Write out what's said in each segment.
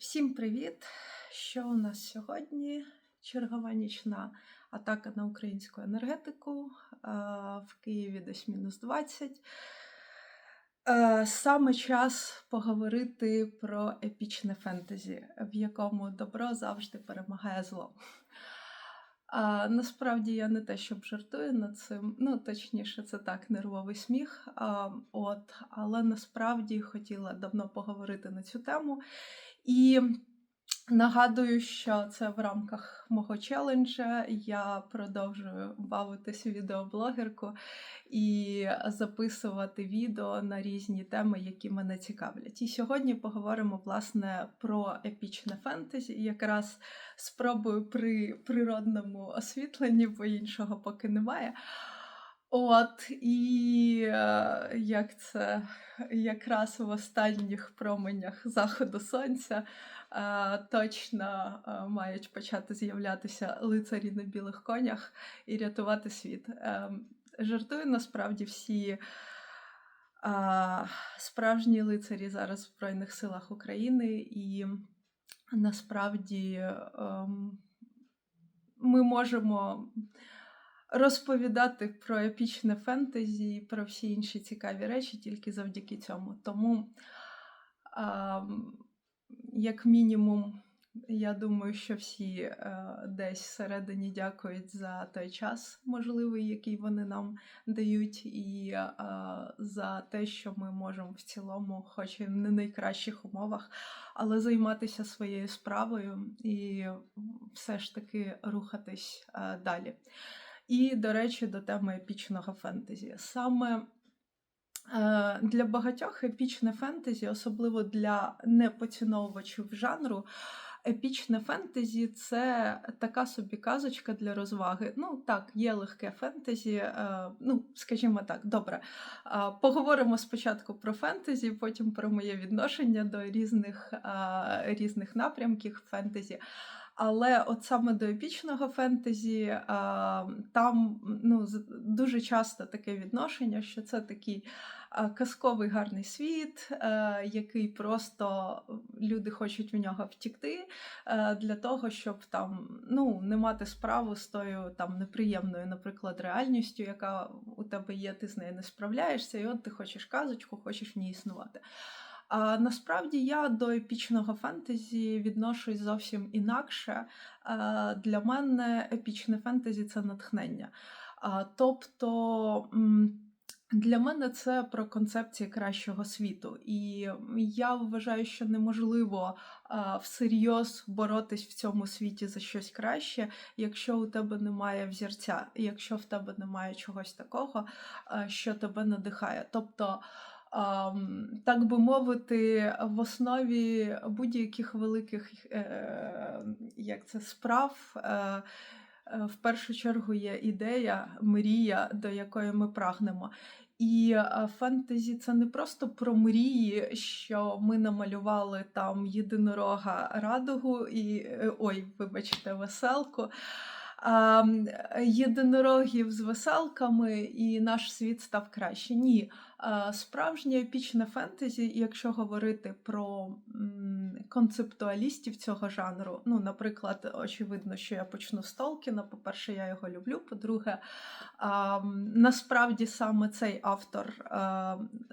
Всім привіт! Що у нас сьогодні? Чергова нічна атака на українську енергетику. В Києві десь мінус 20. Е, Саме час поговорити про епічне фентезі, в якому добро завжди перемагає зло. А, насправді я не те, щоб жартую над цим. Ну, точніше, це так, нервовий сміх. А, от, але насправді хотіла давно поговорити на цю тему. І нагадую, що це в рамках мого челенджа. Я продовжую бавитись у відеоблогерку і записувати відео на різні теми, які мене цікавлять. І сьогодні поговоримо власне про епічне фентезі. Якраз спробую при природному освітленні, бо іншого поки немає. От, і е, як це якраз в останніх променях заходу сонця е, точно е, мають почати з'являтися лицарі на білих конях і рятувати світ. Е, жартую, насправді всі. Справжні лицарі зараз в Збройних силах України, і насправді ем, ми можемо розповідати про епічне фентезі і про всі інші цікаві речі тільки завдяки цьому. Тому, ем, як мінімум, я думаю, що всі е, десь всередині дякують за той час, можливий, який вони нам дають, і е, за те, що ми можемо в цілому, хоч і не найкращих умовах, але займатися своєю справою і все ж таки рухатись е, далі. І, до речі, до теми епічного фентезі. Саме е, для багатьох епічне фентезі, особливо для непоціновувачів жанру, епічне фентезі це така собі казочка для розваги. Ну так, є легке фентезі. е, Ну, скажімо так, добре. Е, Поговоримо спочатку про фентезі, потім про моє відношення до різних, різних напрямків фентезі. Але от саме до епічного фентезі е, там ну, дуже часто таке відношення, що це такий казковий гарний світ, е, який просто люди хочуть в нього втікти е, для того, щоб там ну, не мати справу з тою там неприємною, наприклад, реальністю, яка у тебе є, ти з нею не справляєшся, і от ти хочеш казочку, хочеш в ній існувати. А насправді я до епічного фентезі відношусь зовсім інакше. Е, Для мене епічне фентезі це натхнення. А, Тобто. Для мене це про концепції кращого світу, і я вважаю, що неможливо а, всерйоз боротись в цьому світі за щось краще, якщо у тебе немає взірця, якщо в тебе немає чогось такого, а, що тебе надихає. Тобто так би мовити, в основі будь-яких великих е, як це, справ. Е, е, в першу чергу є ідея, мрія, до якої ми прагнемо. І фентезі це не просто про мрії, що ми намалювали там єдинорога радугу і ой, вибачте, веселку. Єдинорогів з веселками, і наш світ став краще. Ні, Справжнє епічне фентезі, якщо говорити про концептуалістів цього жанру, ну, наприклад, очевидно, що я почну з Толкіна. По-перше, я його люблю. По-друге, насправді саме цей автор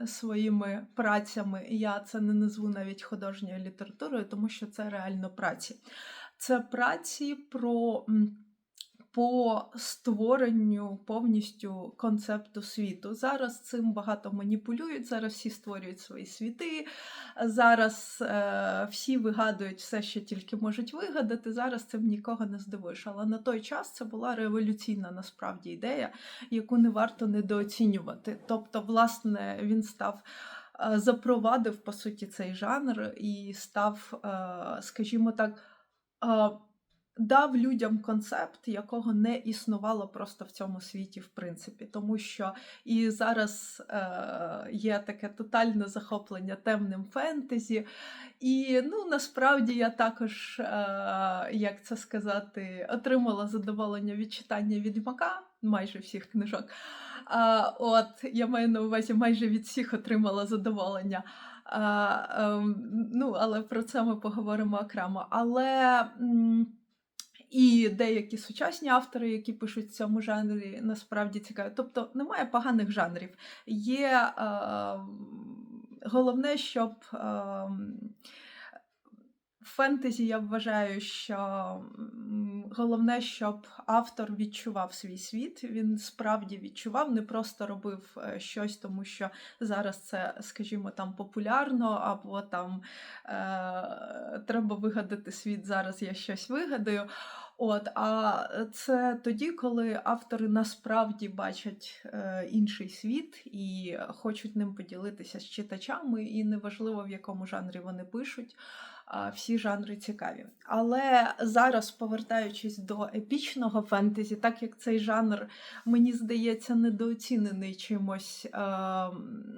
своїми працями, я це не назву навіть художньою літературою, тому що це реально праці. Це праці про. По створенню повністю концепту світу. Зараз цим багато маніпулюють, зараз всі створюють свої світи, зараз е, всі вигадують все, що тільки можуть вигадати. Зараз цим нікого не здивуєш. Але на той час це була революційна насправді ідея, яку не варто недооцінювати. Тобто, власне, він став. е, Запровадив по суті цей жанр і став, е, скажімо так, е, дав людям концепт, якого не існувало просто в цьому світі, в принципі, тому що і зараз е, є таке тотальне захоплення темним фентезі. І ну насправді я також, е, як це сказати, отримала задоволення від читання відьмака майже всіх книжок. А, от я маю на увазі, майже від всіх отримала задоволення. А, ем, ну, але про це ми поговоримо окремо. Але і деякі сучасні автори, які пишуть в цьому жанрі, насправді цікаві. Тобто немає поганих жанрів. Є е, головне, щоб. Е, фентезі я вважаю, що головне, щоб автор відчував свій світ. Він справді відчував, не просто робив е, щось, тому що зараз це, скажімо, там популярно, або там е, треба вигадати світ. Зараз я щось вигадаю. От, а це тоді, коли автори насправді бачать е, інший світ і хочуть ним поділитися з читачами, і неважливо в якому жанрі вони пишуть. Всі жанри цікаві. Але зараз, повертаючись до епічного фентезі, так як цей жанр, мені здається, недооцінений чимось,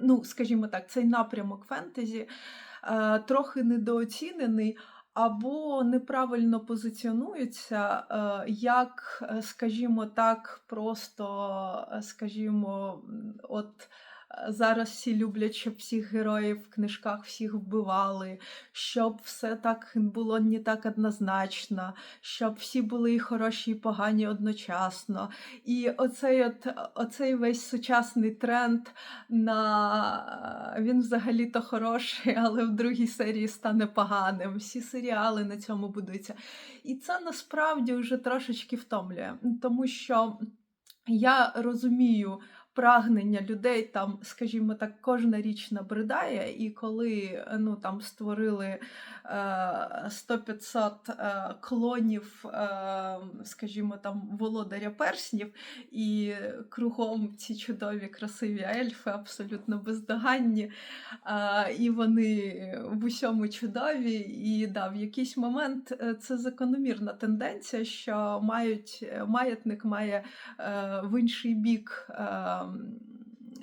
ну, скажімо так, цей напрямок фентезі трохи недооцінений або неправильно позиціонуються, е, як, скажімо так, просто, скажімо, от. Зараз всі люблять, щоб всіх героїв в книжках всіх вбивали, щоб все так було не так однозначно, щоб всі були і хороші, і погані одночасно. І оцей, от, оцей весь сучасний тренд на він взагалі-то хороший, але в другій серії стане поганим. Всі серіали на цьому будуються. І це насправді вже трошечки втомлює, тому що я розумію. Прагнення людей там, скажімо так, кожна річ набридає, і коли ну там створили е, 100-500 е, клонів, е, скажімо, там володаря перснів, і кругом ці чудові красиві ельфи, абсолютно бездоганні, е, і вони в усьому чудові. І да, в якийсь момент е, це закономірна тенденція, що мають маятник має е, в інший бік.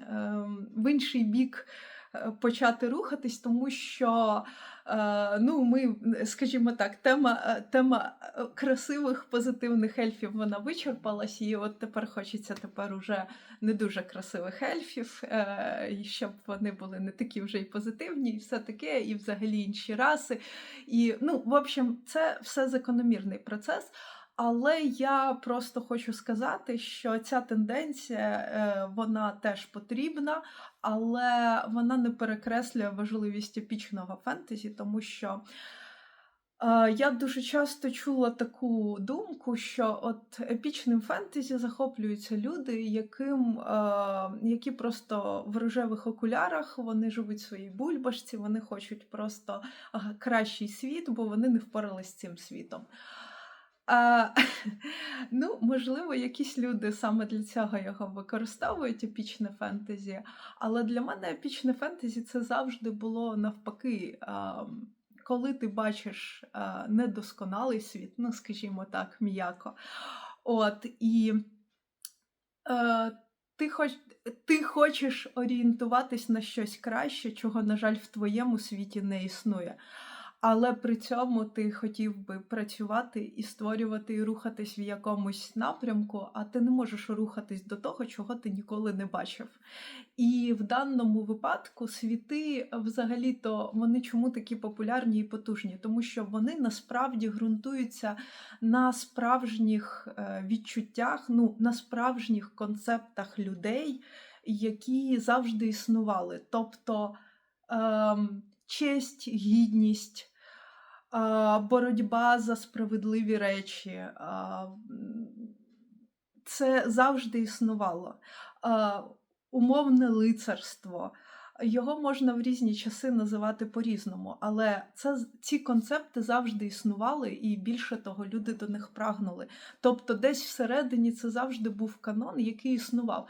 Е, в інший бік е, почати рухатись, тому що е, ну, ми, скажімо так, тема, тема красивих позитивних ельфів вона вичерпалась, і от тепер хочеться тепер уже не дуже красивих ельфів, і щоб вони були не такі вже й позитивні, і все таке, і взагалі інші раси. І, ну, в общем, це все закономірний процес. Але я просто хочу сказати, що ця тенденція е, вона теж потрібна, але вона не перекреслює важливість епічного фентезі, тому що е, я дуже часто чула таку думку, що от епічним фентезі захоплюються люди, яким, е, які просто в рожевих окулярах вони живуть в своїй бульбашці, вони хочуть просто кращий світ, бо вони не впоралися з цим світом. А, ну, можливо, якісь люди саме для цього його використовують епічне фентезі, але для мене епічне фентезі це завжди було навпаки. А, коли ти бачиш а, недосконалий світ, ну, скажімо так, м'яко. От, і е, ти, хоч, ти хочеш орієнтуватись на щось краще, чого, на жаль, в твоєму світі не існує. Але при цьому ти хотів би працювати і створювати і рухатись в якомусь напрямку, а ти не можеш рухатись до того, чого ти ніколи не бачив. І в даному випадку світи взагалі-то вони чому такі популярні і потужні? Тому що вони насправді ґрунтуються на справжніх е, відчуттях, ну на справжніх концептах людей, які завжди існували. Тобто. Ем, честь, гідність, боротьба за справедливі речі. Це завжди існувало. Умовне лицарство. Його можна в різні часи називати по-різному, але це ці концепти завжди існували, і більше того, люди до них прагнули. Тобто, десь всередині це завжди був канон, який існував.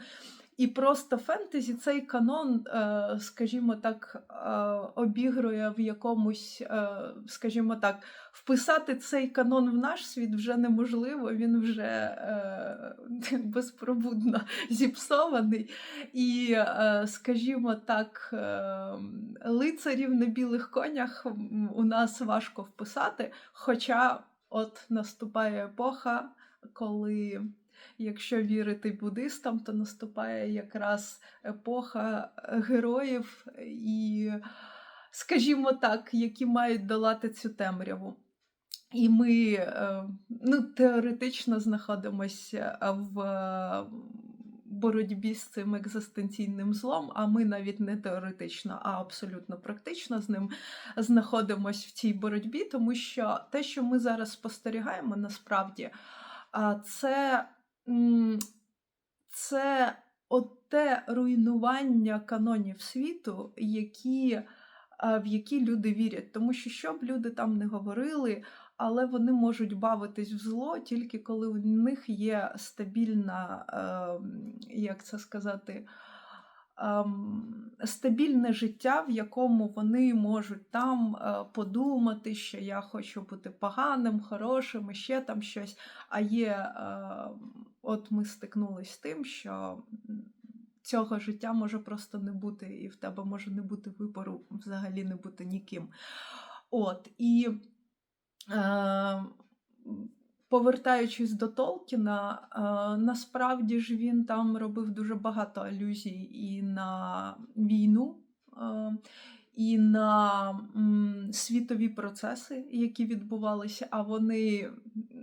І просто фентезі цей канон, е, скажімо так, е, обігрує в якомусь, е, скажімо так, вписати цей канон в наш світ вже неможливо, він вже безпробудно зіпсований. І, скажімо так, лицарів на білих конях у нас важко вписати. Хоча от наступає епоха, коли. Якщо вірити буддистам, то наступає якраз епоха е, героїв і скажімо так, які мають долати цю темряву. І ми, е, ну, теоретично знаходимося в е, боротьбі з цим екзистенційним злом, а ми навіть не теоретично, а абсолютно практично з ним знаходимось в цій боротьбі, тому що те, що ми зараз спостерігаємо, насправді, а, це, от те руйнування канонів світу, які, в які люди вірять. Тому що що б люди там не говорили, але вони можуть бавитись в зло тільки коли у них є стабільна, ем, як це сказати, стабільне життя, в якому вони можуть там е, подумати, що я хочу бути поганим, хорошим, і ще там щось. А є, е, от ми стикнулись з тим, що цього життя може просто не бути, і в тебе може не бути вибору, взагалі не бути ніким. От, і е, повертаючись до Толкіна, е, насправді ж він там робив дуже багато алюзій і на війну, е, і на світові процеси, які відбувалися, а вони,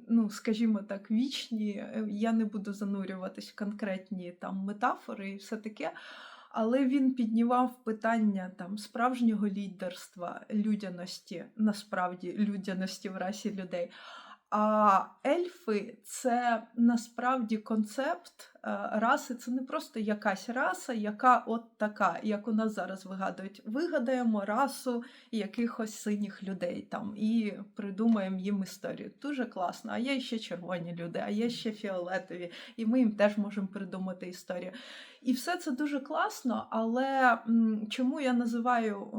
ну, скажімо так, вічні. Е, Я не буду занурюватись в конкретні там метафори і все таке. Але він піднімав питання там справжнього лідерства, людяності, насправді людяності в расі людей. А ельфи це насправді концепт е, раси. Це не просто якась раса, яка от така, як у нас зараз вигадують. Вигадаємо расу якихось синіх людей там і придумаємо їм історію. Дуже класно. А є ще червоні люди, а є ще фіолетові, і ми їм теж можемо придумати історію. І все це дуже класно, але чому я називаю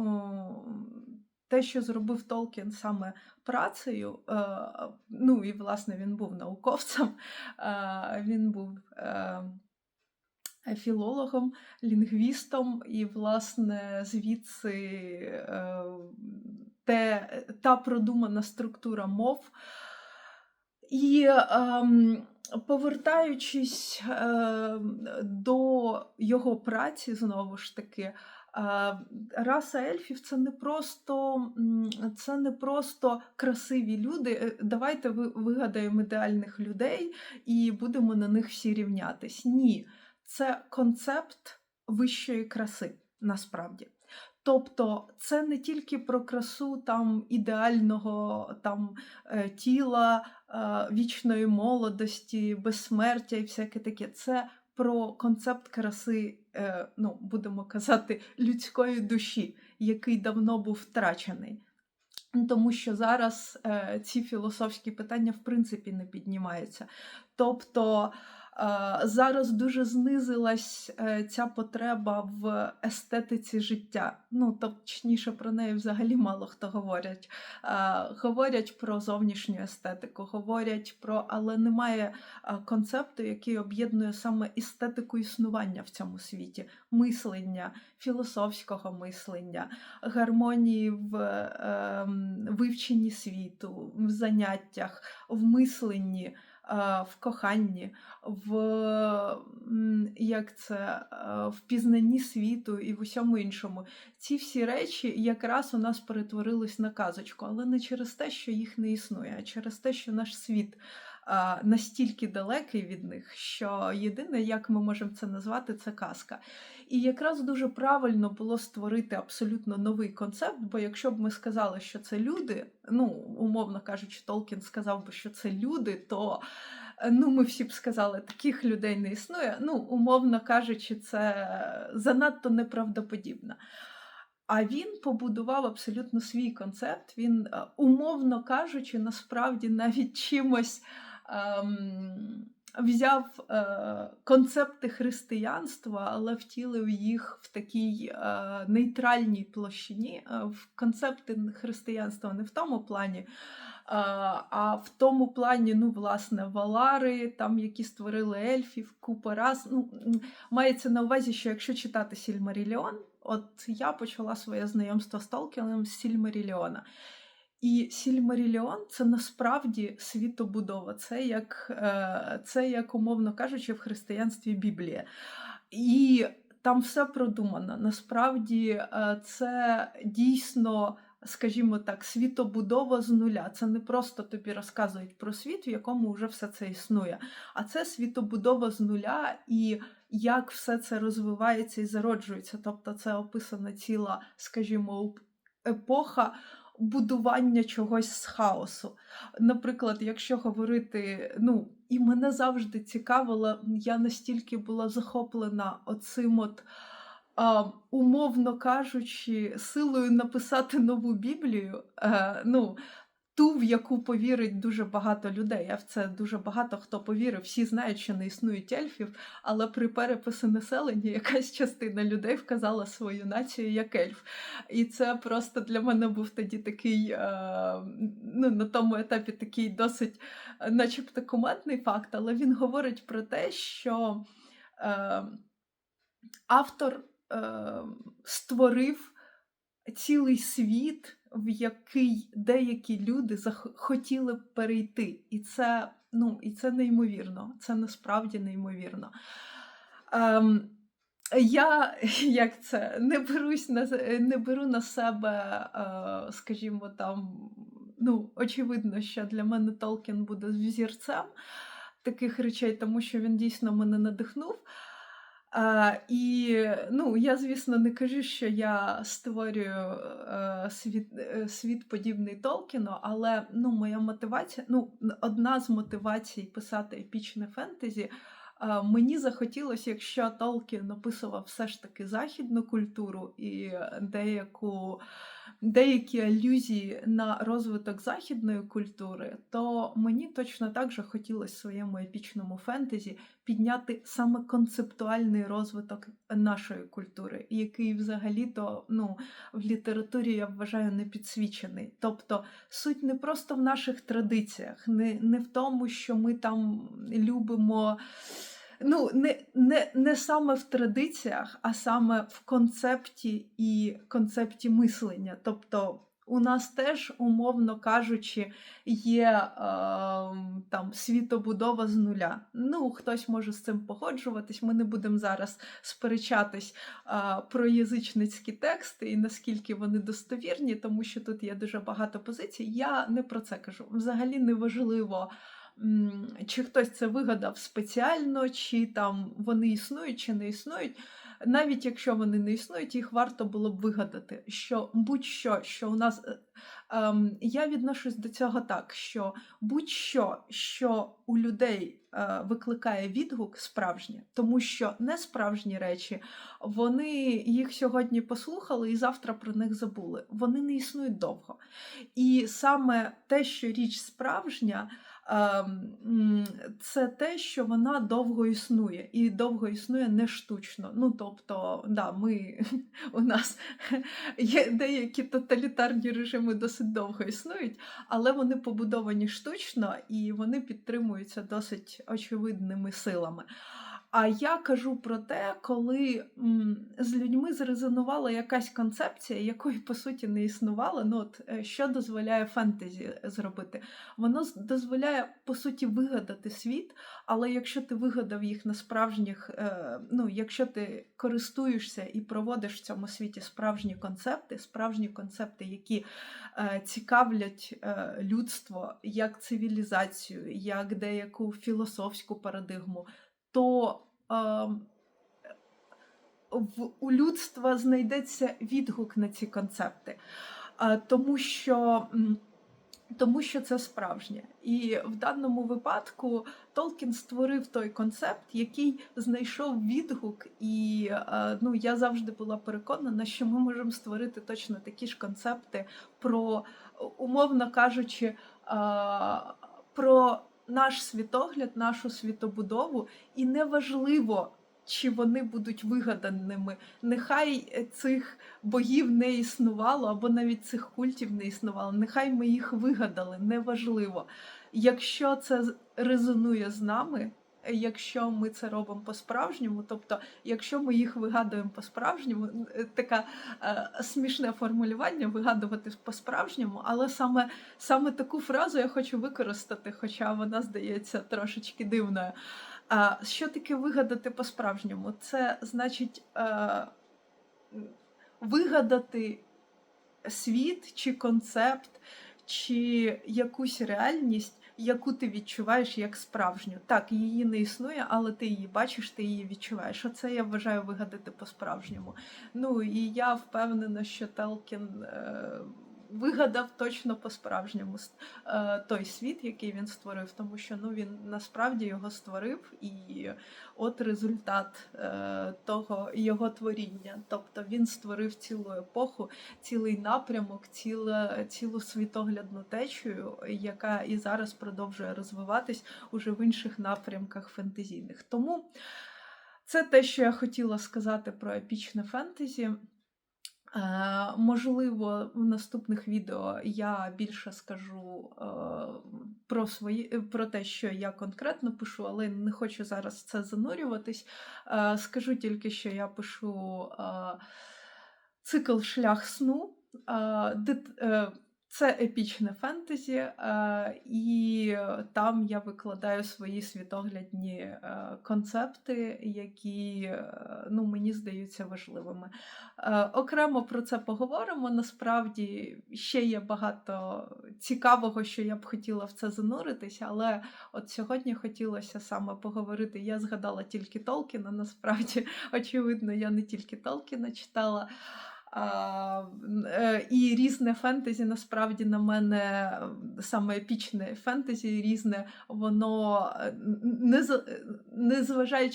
те, що зробив Толкін саме працею, е, ну і власне він був науковцем, е, він був е, філологом, лінгвістом, і, власне, звідси те, та продумана структура мов. І ем, повертаючись е, до його праці, знову ж таки, раса ельфів це не просто, це не просто красиві люди. Е, Давайте вигадаємо ідеальних людей і будемо на них всі рівнятись. Ні, це концепт вищої краси, насправді. Тобто це не тільки про красу там ідеального там е, тіла, е, вічної молодості, безсмертя і всяке таке. Це про концепт краси, е, ну, будемо казати, людської душі, який давно був втрачений. Тому що зараз е, ці філософські питання в принципі не піднімаються. Тобто зараз дуже знизилась е, ця потреба в естетиці життя. Ну, точніше, про неї взагалі мало хто говорять. Е, говорять про зовнішню естетику, говорять про, але немає е, концепту, який об'єднує саме естетику існування в цьому світі, мислення, філософського мислення, гармонії в е, вивченні світу, в заняттях, в мисленні, е, в коханні, в, як це, е, в пізнанні світу і в усьому іншому. Ці всі речі якраз у нас перетворились на казочку, але не через те, що їх не існує, а через те, що наш світ настільки далекий від них, що єдине, як ми можемо це назвати, це казка. І якраз дуже правильно було створити абсолютно новий концепт, бо якщо б ми сказали, що це люди, ну, умовно кажучи, Толкін сказав би, що це люди, то е, ну, ми всі б сказали, таких людей не існує. Ну, умовно кажучи, це занадто неправдоподібно. А він побудував абсолютно свій концепт. Він, е, умовно кажучи, насправді навіть чимось взяв е, концепти християнства, але втілив їх в такій е, нейтральній площині. Е, в концепти християнства не в тому плані. А в тому плані, ну, власне, валари, там, які створили ельфів, купа раз. Ну, мається на увазі, що якщо читати Сільмаріліон, от я почала своє знайомство з Толкіном з Сільмаріліона. І Сільмаріліон це насправді світобудова. Це як, е, це як, умовно кажучи, в християнстві Біблія. І там все продумано. Насправді, е, це дійсно, скажімо так, світобудова з нуля. Це не просто тобі розказують про світ, в якому вже все це існує, а це світобудова з нуля і як все це розвивається і зароджується. Тобто, це описана ціла, скажімо, епоха будування чогось з хаосу. Наприклад, якщо говорити, ну, і мене завжди цікавило, я настільки була захоплена оцим от. Умовно кажучи, силою написати нову Біблію, е, ну, ту, в яку повірить дуже багато людей. Я в це дуже багато хто повірив. Всі знають, що не існують ельфів, але при переписі населення якась частина людей вказала свою націю як ельф. І це просто для мене був тоді такий, е, ну, на тому етапі такий досить, е, начебто, кумедний факт, але він говорить про те, що е, автор створив цілий світ, в який деякі люди зах- хотіли б перейти. І це, ну, і це неймовірно. Це насправді неймовірно. Ем, я як це не берусь на не беру на себе, е, скажімо, там, ну, очевидно, що для мене Толкін буде взірцем таких речей, тому що він дійсно мене надихнув. Е, і ну, я, звісно, не кажу, що я створюю е, світ, е, світ подібний Толкіну, але ну, моя мотивація, ну, одна з мотивацій писати епічне фентезі. е, Мені захотілося, якщо Толкін описував все ж таки західну культуру і деяку, деякі алюзії на розвиток західної культури, то мені точно так же хотілося своєму епічному фентезі підняти саме концептуальний розвиток нашої культури, який взагалі-то ну, в літературі я вважаю не підсвічений. Тобто суть не просто в наших традиціях, не, не в тому, що ми там любимо. Ну, не, не, не саме в традиціях, а саме в концепті і концепті мислення. Тобто у нас теж, умовно кажучи, є е, там світобудова з нуля. Ну, хтось може з цим погоджуватись. Ми не будемо зараз сперечатись е, про язичницькі тексти і наскільки вони достовірні, тому що тут є дуже багато позицій. Я не про це кажу. Взагалі не важливо. Чи хтось це вигадав спеціально, чи там вони існують, чи не існують. Навіть якщо вони не існують, їх варто було б вигадати. Що будь-що, що у нас е, ем, я відношусь до цього так, що будь-що, що у людей е, викликає відгук справжнє, тому що не справжні речі, вони їх сьогодні послухали і завтра про них забули. Вони не існують довго. І саме те, що річ справжня. Ем, Це те, що вона довго існує, і довго існує не штучно. Ну тобто, да, ми у нас є деякі тоталітарні режими досить довго існують, але вони побудовані штучно і вони підтримуються досить очевидними силами. А я кажу про те, коли з людьми зрезонувала якась концепція, якої по суті не існувало. Ну от е, що дозволяє фентезі зробити? Воно дозволяє по суті вигадати світ, але якщо ти вигадав їх на справжніх, е, ну якщо ти користуєшся і проводиш в цьому світі справжні концепти, справжні концепти, які е, цікавлять е, людство як цивілізацію, як деяку філософську парадигму, то е, в, у людства знайдеться відгук на ці концепти. Тому що. тому що це справжнє. І в даному випадку Толкін створив той концепт, який знайшов відгук, і е, ну, я завжди була переконана, що ми можемо створити точно такі ж концепти про, умовно кажучи, е, про наш світогляд, нашу світобудову, і неважливо. Чи вони будуть вигаданими? Нехай цих богів не існувало, або навіть цих культів не існувало. Нехай ми їх вигадали, неважливо. Якщо це резонує з нами, е, якщо ми це робимо по-справжньому, тобто, якщо ми їх вигадуємо по-справжньому, е, таке смішне формулювання вигадувати по-справжньому, але саме, саме таку фразу я хочу використати, хоча вона здається трошечки дивною. А, що таке вигадати по-справжньому? Це значить е, вигадати світ чи концепт, чи якусь реальність, яку ти відчуваєш як справжню. Так, її не існує, але ти її бачиш, ти її відчуваєш. Оце я вважаю вигадати по-справжньому. Ну і я впевнена, що Телкін е, вигадав точно по-справжньому е, той світ, який він створив, тому що ну він насправді його створив, і от результат е, того його творіння. Тобто він створив цілу епоху, цілий напрямок, ціле, цілу світоглядну течію, яка і зараз продовжує розвиватись уже в інших напрямках фентезійних. Тому це те, що я хотіла сказати про епічне фентезі. Е, можливо, в наступних відео я більше скажу е, про свої е, про те, що я конкретно пишу, але не хочу зараз це занурюватись. Скажу тільки, що я пишу цикл Шлях сну. Е, е, це епічне фентезі, е, і там я викладаю свої світоглядні е, концепти, які е, ну, мені здаються важливими. Е, Окремо про це поговоримо. Насправді ще є багато цікавого, що я б хотіла в це зануритися, але от сьогодні хотілося саме поговорити. Я згадала тільки Толкіна. Насправді, очевидно, я не тільки Толкіна читала. Е, і різне фентезі насправді на мене саме епічне фентезі різне, воно е, н- не, з-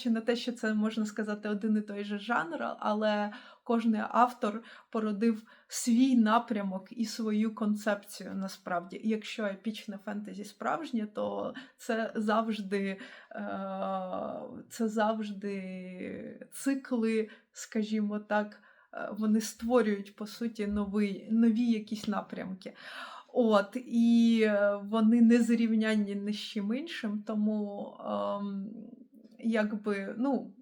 на те, що це можна сказати один і той же жанр, але кожен автор породив свій напрямок і свою концепцію насправді. Якщо епічне фентезі справжнє, то це завжди, е, це завжди цикли, скажімо так, вони створюють по суті нові, нові якісь напрямки. От, і е, вони не зрівнянні ні з чим іншим, тому ем, якби, ну,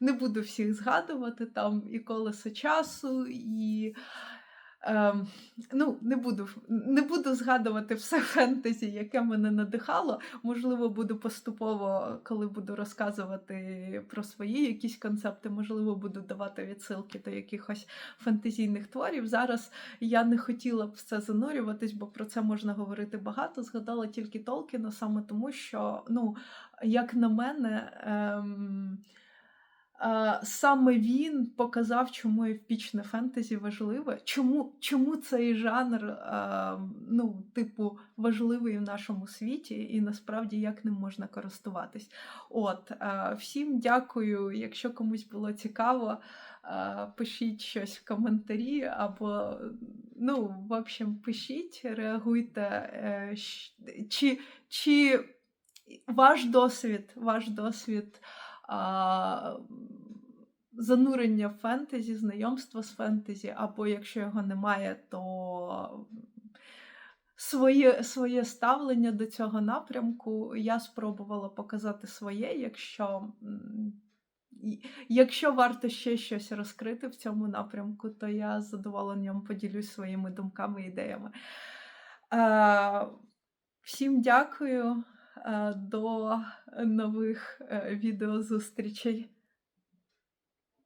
не буду всіх згадувати, там і колесо часу, і ем, ну, не буду, не буду згадувати все фентезі, яке мене надихало. Можливо, буду поступово, коли буду розказувати про свої якісь концепти, можливо, буду давати відсилки до якихось фентезійних творів. Зараз я не хотіла б в це занурюватись, бо про це можна говорити багато. Згадала тільки Толкіна, саме тому, що, ну, як на мене, ем, саме він показав, чому епічне фентезі важливе, чому, чому цей жанр, е, ну, типу, важливий в нашому світі, і насправді як ним можна користуватись. От, е, всім дякую, якщо комусь було цікаво. е, Пишіть щось в коментарі, або, ну, в общем, пишіть, реагуйте, е, чи, чи ваш досвід, ваш досвід а, занурення в фентезі, знайомства з фентезі, або якщо його немає, то своє, своє ставлення до цього напрямку я спробувала показати своє, якщо. Якщо варто ще щось розкрити в цьому напрямку, то я з задоволенням поділюсь своїми думками і ідеями. Е, Всім дякую. Е, До нових е, відеозустрічей.